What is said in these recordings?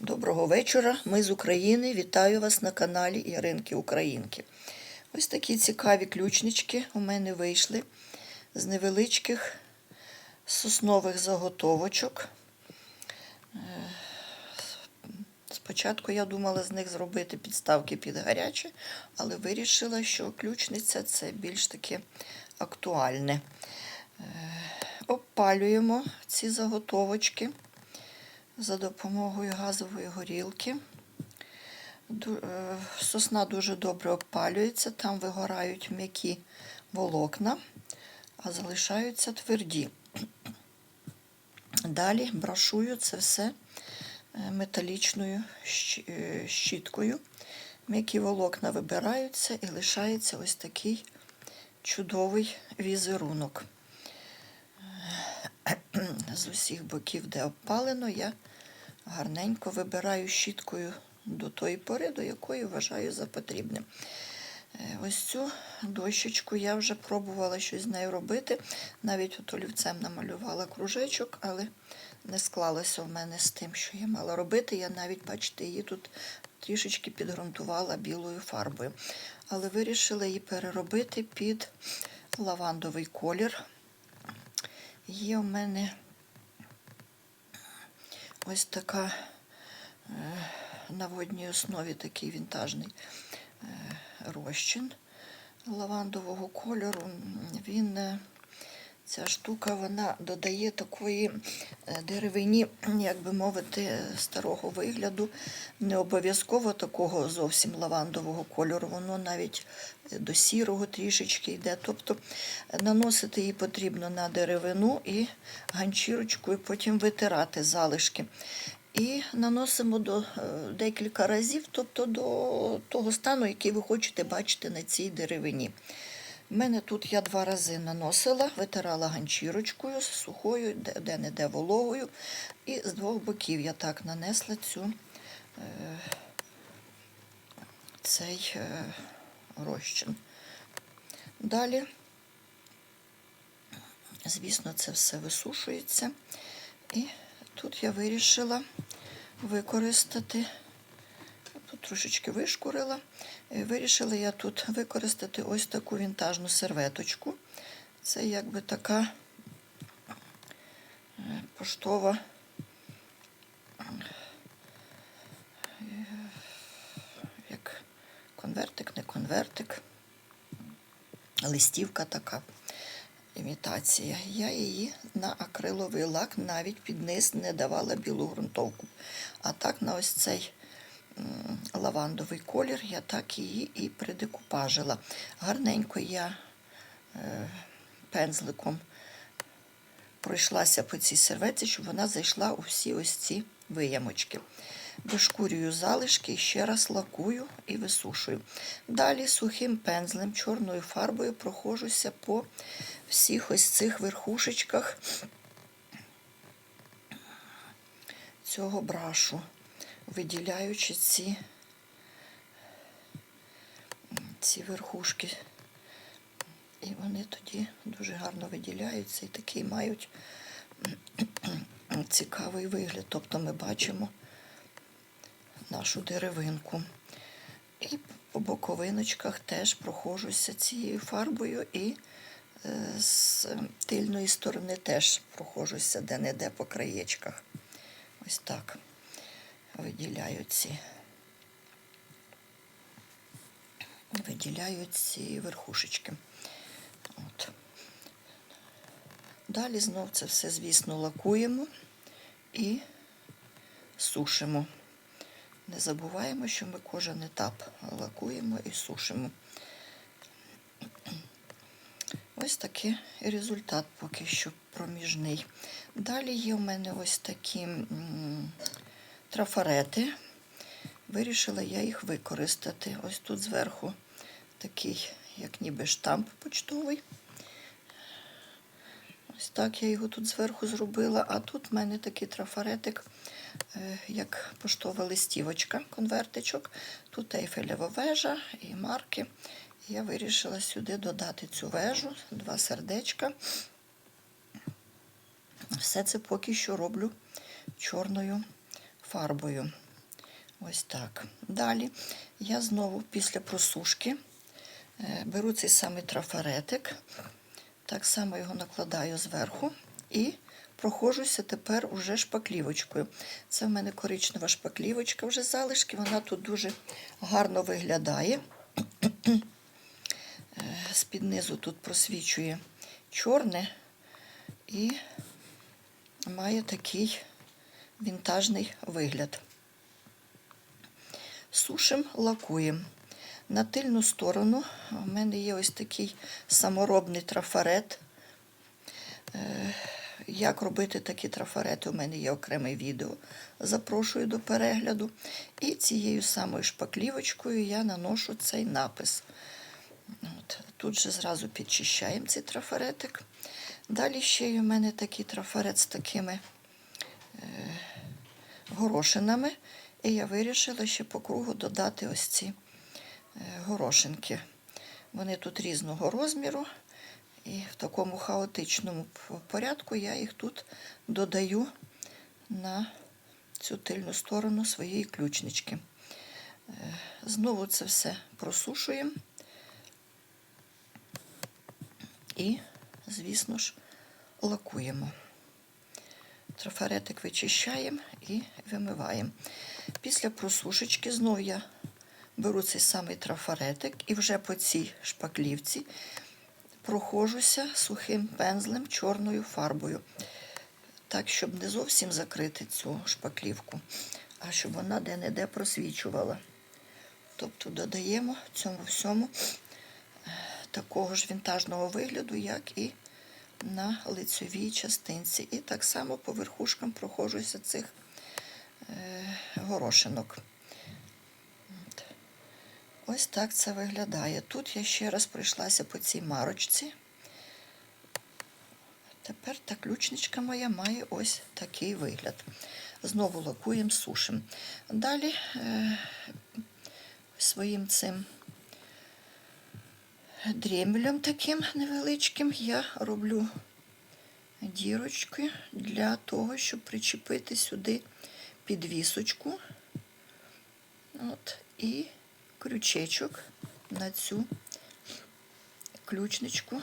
Доброго вечора. Ми з України. Вітаю вас на каналі Яринки Українки. Ось такі цікаві ключнички у мене вийшли з невеличких соснових заготовочок. Е, Спочатку я думала з них зробити підставки під гаряче, але вирішила, що ключниця це більш таке актуальне. Е, Обпалюємо ці заготовочки за допомогою газової горілки. Е, Сосна дуже добре обпалюється, там вигорають м'які волокна, а залишаються тверді. Далі брашую це все е, металічною е, щіткою. М'які волокна вибираються і лишається ось такий чудовий візерунок. З усіх боків, де обпалено, я гарненько вибираю щіткою до тої пори, до якої вважаю за потрібне. Е, Ось цю дощечку я вже пробувала щось з нею робити. Навіть от олівцем намалювала кружечок, але не склалося в мене з тим, що я мала робити. Я навіть, бачите, її тут трішечки підґрунтувала білою фарбою. Але вирішила її переробити під лавандовий колір. Є в мене ось така е, на водній основі такий вінтажний е, розчин лавандового кольору. Він, е, ця штука, вона додає такої е, деревині, як би мовити, старого вигляду. Не обов'язково такого зовсім лавандового кольору, воно навіть е, до сірого трішечки йде. Тобто е, наносити її потрібно на деревину і ганчірочкою потім витирати залишки. І наносимо до декілька разів, тобто до того стану, який ви хочете бачити на цій деревині. У мене тут я два рази наносила, витирала ганчірочкою сухою, де- де-не-де вологою. І з двох боків я так нанесла цю, е, цей е, розчин. Далі, звісно, це все висушується. І тут я вирішила використати, трошечки вишкурила, Е, вирішила я тут використати ось таку вінтажну серветочку. Це якби така е, поштова е, як конвертик, не конвертик, листівка така імітація. Я її на акриловий лак навіть під низ не давала білу ґрунтовку. А так на ось цей лавандовий колір я так її і придекупажила. Гарненько я е, пензликом пройшлася по цій серветці, щоб вона зайшла у всі ось ці виямочки. Вишкурюю залишки, і ще раз лакую і висушую. Далі сухим пензлем, чорною фарбою проходжуся по всіх ось цих верхушечках цього брашу, виділяючи ці, ці верхушки. І вони тоді дуже гарно виділяються і такий мають цікавий вигляд. Тобто ми бачимо нашу деревинку. І по боковиночках теж проходжуся цією фарбою і е, з тильної сторони теж проходжуся де-не-де по краєчках. Ось так виділяю ці, виділяю ці верхушечки. От. Далі знов це все, звісно, лакуємо і сушимо. Не забуваємо, що ми кожен етап лакуємо і сушимо. Ось такий результат поки що проміжний. Далі є у мене ось такі трафарети. Вирішила я їх використати. Ось тут зверху такий, як ніби штамп почтовий. Ось так я його тут зверху зробила. А тут в мене такий трафаретик, е, як поштова листівочка, конвертичок. Тут ейфелева вежа і марки. Я вирішила сюди додати цю вежу, два сердечка. Все це поки що роблю чорною фарбою. Ось так. Далі я знову після просушки е, беру цей самий трафаретик, так само його накладаю зверху і проходжуся тепер уже шпаклівочкою. Це в мене коричнева шпаклівочка, вже залишки, вона тут дуже гарно виглядає. Е, З-під низу тут просвічує чорне і має такий вінтажний вигляд. Сушим, лакуємо. На тильну сторону у мене є ось такий саморобний трафарет. Е, Як робити такі трафарети, у мене є окреме відео. Запрошую до перегляду. І цією самою шпаклівочкою я наношу цей напис. От. Тут же зразу підчищаємо цей трафаретик. Далі ще є у мене такий трафарет з такими е, горошинами. І я вирішила ще по кругу додати ось ці е, горошинки. Вони тут різного розміру. І в такому хаотичному порядку я їх тут додаю на цю тильну сторону своєї ключнички. Е, Знову це все просушуємо. І, звісно ж, лакуємо. Трафаретик вичищаємо і вимиваємо. Після просушечки знов я беру цей самий трафаретик і вже по цій шпаклівці проходжуся сухим пензлем чорною фарбою. Так, щоб не зовсім закрити цю шпаклівку, а щоб вона де-не-де просвічувала. Тобто додаємо цьому всьому е, такого ж вінтажного вигляду, як і на лицевій частинці. І так само по верхушкам проходжуся цих е, горошинок. Ось так це виглядає. Тут я ще раз пройшлася по цій марочці. Тепер та ключничка моя має ось такий вигляд. Знову лакуємо, сушимо. Далі е, своїм цим дремелем таким невеличким я роблю дірочки для того, щоб причепити сюди підвісочку. От, і крючечок на цю ключничку.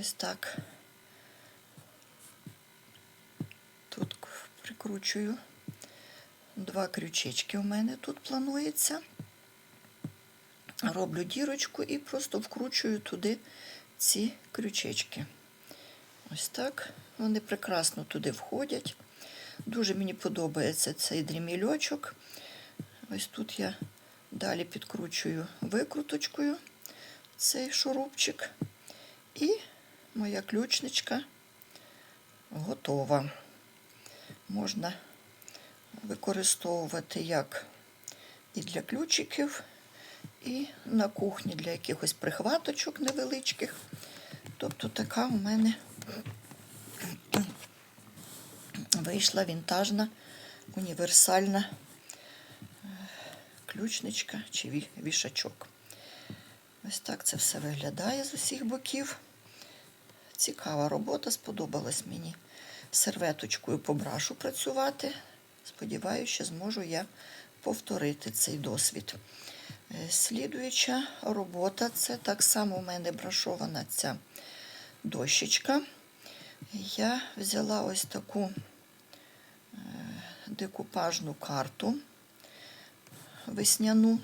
Ось так. Тут прикручую два крючечки у мене тут планується. Роблю дірочку і просто вкручую туди ці крючечки. Ось так. Вони прекрасно туди входять. Дуже мені подобається цей дрімільочок. Ось тут я далі підкручую викруточкою цей шурупчик. І моя ключничка готова. Можна використовувати як і для ключиків, і на кухні для якихось прихваточок невеличких. Тобто така у мене вийшла вінтажна, універсальна е, ключничка чи вішачок. Ось так це все виглядає з усіх боків. Цікава робота, сподобалась мені серветочкою по брашу працювати. Сподіваюся, зможу я повторити цей досвід. Слідуюча робота це так само у мене брашована ця дощечка. Я взяла ось таку е, декупажну карту весняну.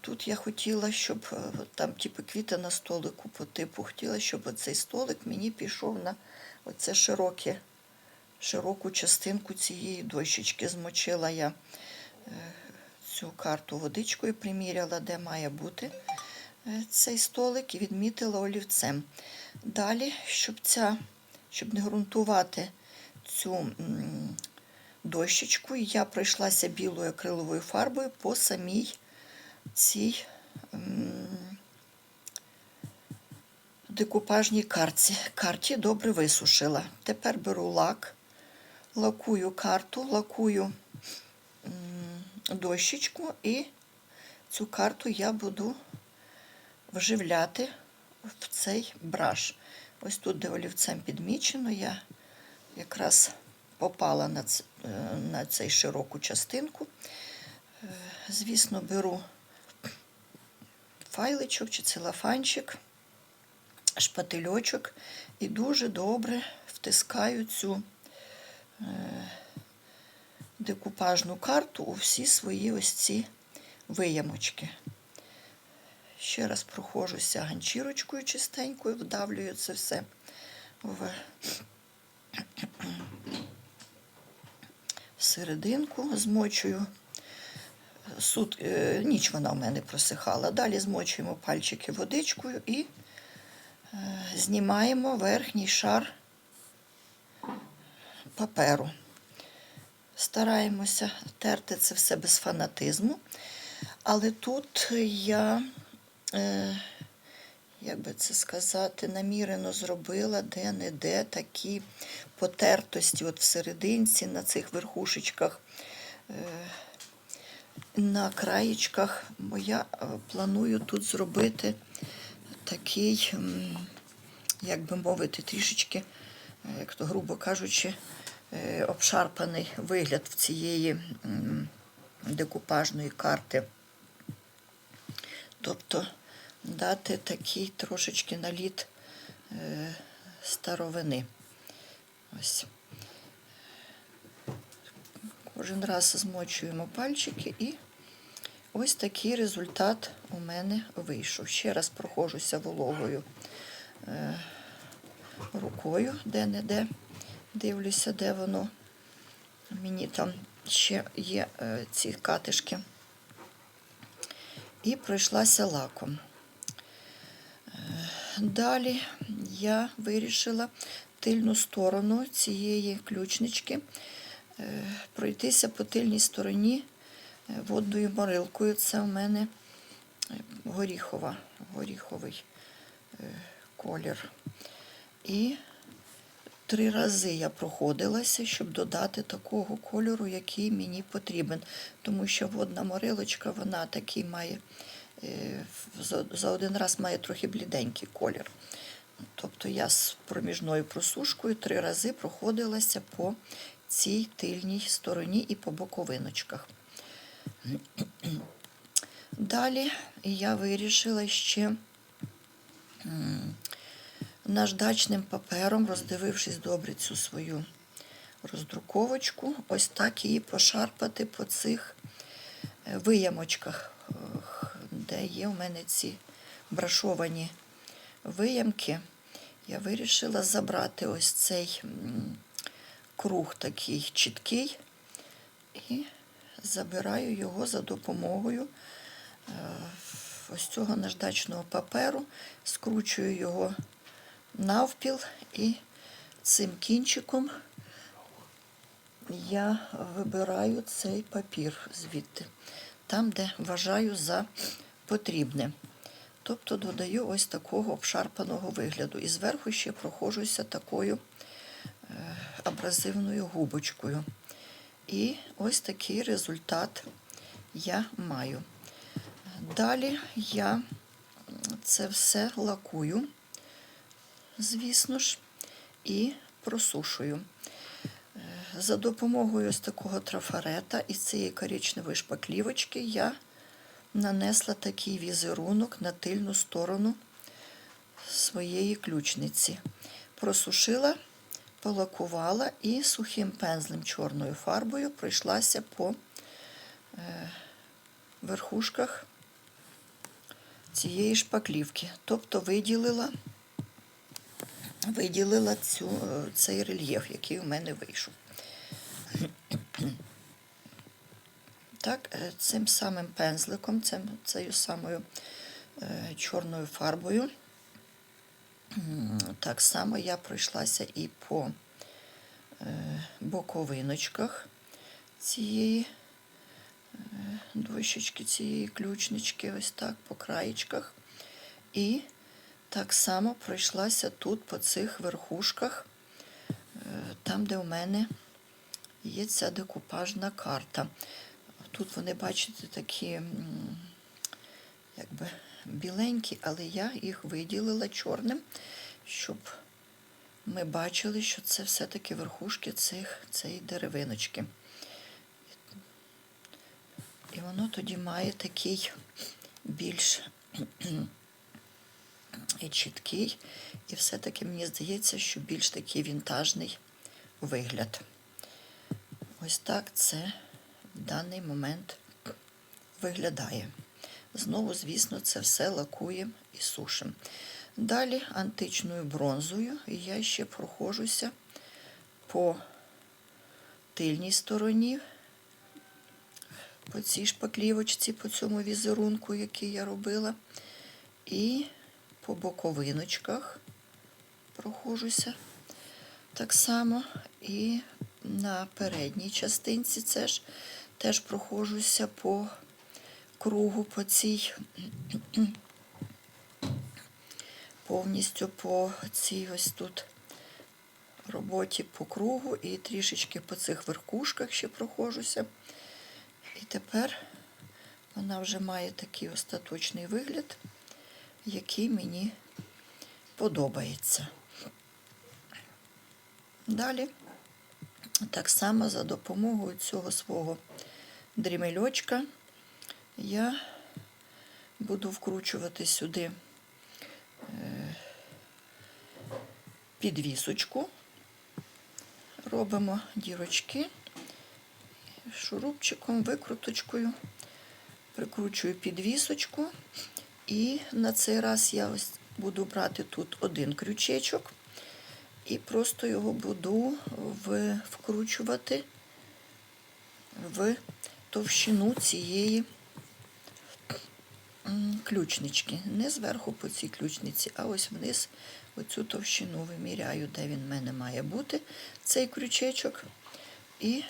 Тут я хотіла, щоб е, там типу квіти на столику по типу, хотіла, щоб оцей столик мені пішов на оце широке, широку частинку цієї дощечки. Змочила я е, цю карту водичкою, приміряла, де має бути е, цей столик, і відмітила олівцем. Далі, щоб ця, щоб не ґрунтувати цю дощечку, я пройшлася білою акриловою фарбою по самій цій декупажній карті. карті добре висушила. Тепер беру лак, лакую карту, лакую дощечку і цю карту я буду вживляти в цей браш. Ось тут, де олівцем підмічено, я якраз попала на, ц- на цей широку частинку. Е, Звісно, беру файличок чи целофанчик, шпательочок і дуже добре втискаю цю е, декупажну карту у всі свої ось ці виямочки. Ще раз проходжуся ганчірочкою чистенькою, вдавлюю це все в серединку, змочую. Сут, е, ніч вона в мене просихала. Далі змочуємо пальчики водичкою і е, знімаємо верхній шар паперу. Стараємося терти це все без фанатизму. Але тут я, е, як би це сказати, намірено зробила де-не-де такі потертості от в серединці, на цих верхушечках, е, на краєчках. Я е, планую тут зробити такий, як би мовити, трішечки, е, як то грубо кажучи, обшарпаний вигляд в цієї декупажної карти. Тобто дати такий трошечки наліт е, старовини. Ось. Кожен раз змочуємо пальчики і ось такий результат у мене вийшов. Ще раз проходжуся вологою е, рукою, де-не-де. Дивлюся, де воно. Мені там ще є е, ці катишки. І пройшлася лаком. Е, Далі я вирішила тильну сторону цієї ключнички е, пройтися по тильній стороні водною морилкою. Це в мене горіхова, горіховий колір. І три рази я проходилася, щоб додати такого кольору, який мені потрібен. Тому що водна морилочка, вона такий має, е, за- один раз має трохи бліденький колір. Тобто я з проміжною просушкою три рази проходилася по цій тильній стороні і по боковиночках. Далі я вирішила ще наждачним папером, роздивившись добре цю свою роздруковочку, ось так її пошарпати по цих е, виямочках, де є у мене ці брашовані виямки. Я вирішила забрати ось цей круг такий чіткий і забираю його за допомогою е, ось цього наждачного паперу, скручую його навпіл і цим кінчиком я вибираю цей папір звідти, там, де вважаю за потрібне. Тобто додаю ось такого обшарпаного вигляду. І зверху ще проходжуся такою е, абразивною губочкою. І ось такий результат я маю. Далі я це все лакую, звісно ж, і просушую. Е, За допомогою ось такого трафарета і цієї коричневої шпаклівочки я нанесла такий візерунок на тильну сторону своєї ключниці. Просушила, полакувала і сухим пензлем чорною фарбою пройшлася по е, верхушках цієї шпаклівки. Тобто виділила, виділила цю, е, цей рельєф, який у мене вийшов. Так, е, цим самим пензликом, цим, цією самою е, чорною фарбою. Так само я пройшлася і по е, боковиночках цієї е, дощечки, цієї ключнички, ось так, по краєчках. І так само пройшлася тут по цих верхушках, е, там, де у мене є ця декупажна карта. Тут вони, бачите, такі якби біленькі, але я їх виділила чорним, щоб ми бачили, що це все-таки верхушки цих, цієї деревиночки. І воно тоді має такий більш і чіткий, і все-таки мені здається, що більш такий вінтажний вигляд. Ось так це в даний момент виглядає. Знову, звісно, це все лакуємо і сушимо. Далі античною бронзою я ще прохожуся по тильній стороні, по цій шпаклівочці, по цьому візерунку, який я робила. І по боковиночках прохожуся так само. І на передній частинці це ж теж прохожуся по кругу, по цій повністю по цій ось тут роботі по кругу і трішечки по цих верхушках ще прохожуся. І тепер вона вже має такий остаточний вигляд, який мені подобається. Далі, так само за допомогою цього свого дрімельочка я буду вкручувати сюди е, підвісочку, робимо дірочки. Шурупчиком, викруточкою, прикручую підвісочку, і на цей раз я ось буду брати тут один крючечок і просто його буду вкручувати в товщину цієї ключнички. Не зверху по цій ключниці, а ось вниз оцю товщину виміряю, де він в мене має бути, цей крючечок. І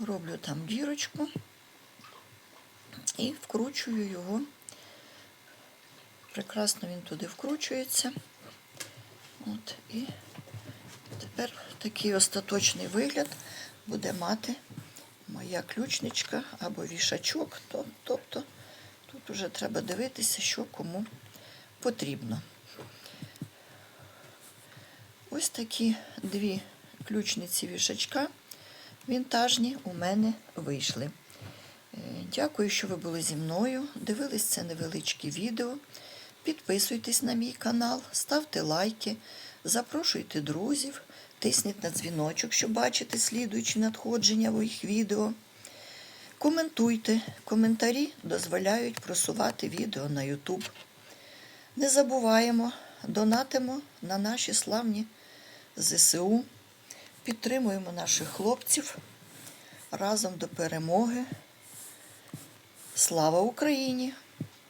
роблю там дірочку і вкручую його. Прекрасно він туди вкручується. От, і тепер такий остаточний вигляд буде мати моя ключничка або вішачок. Тобто тут вже треба дивитися, що кому потрібно. Ось такі дві ключниці вішачка вінтажні у мене вийшли. Е, Дякую, що ви були зі мною. Дивились це невеличке відео. Підписуйтесь на мій канал, ставте лайки, запрошуйте друзів, тисніть на дзвіночок, щоб бачити слідуючі надходження моїх відео. Коментуйте. Коментарі дозволяють просувати відео на YouTube. Не забуваємо, донатимо на наші славні ЗСУ. Підтримуємо наших хлопців разом до перемоги. Слава Україні!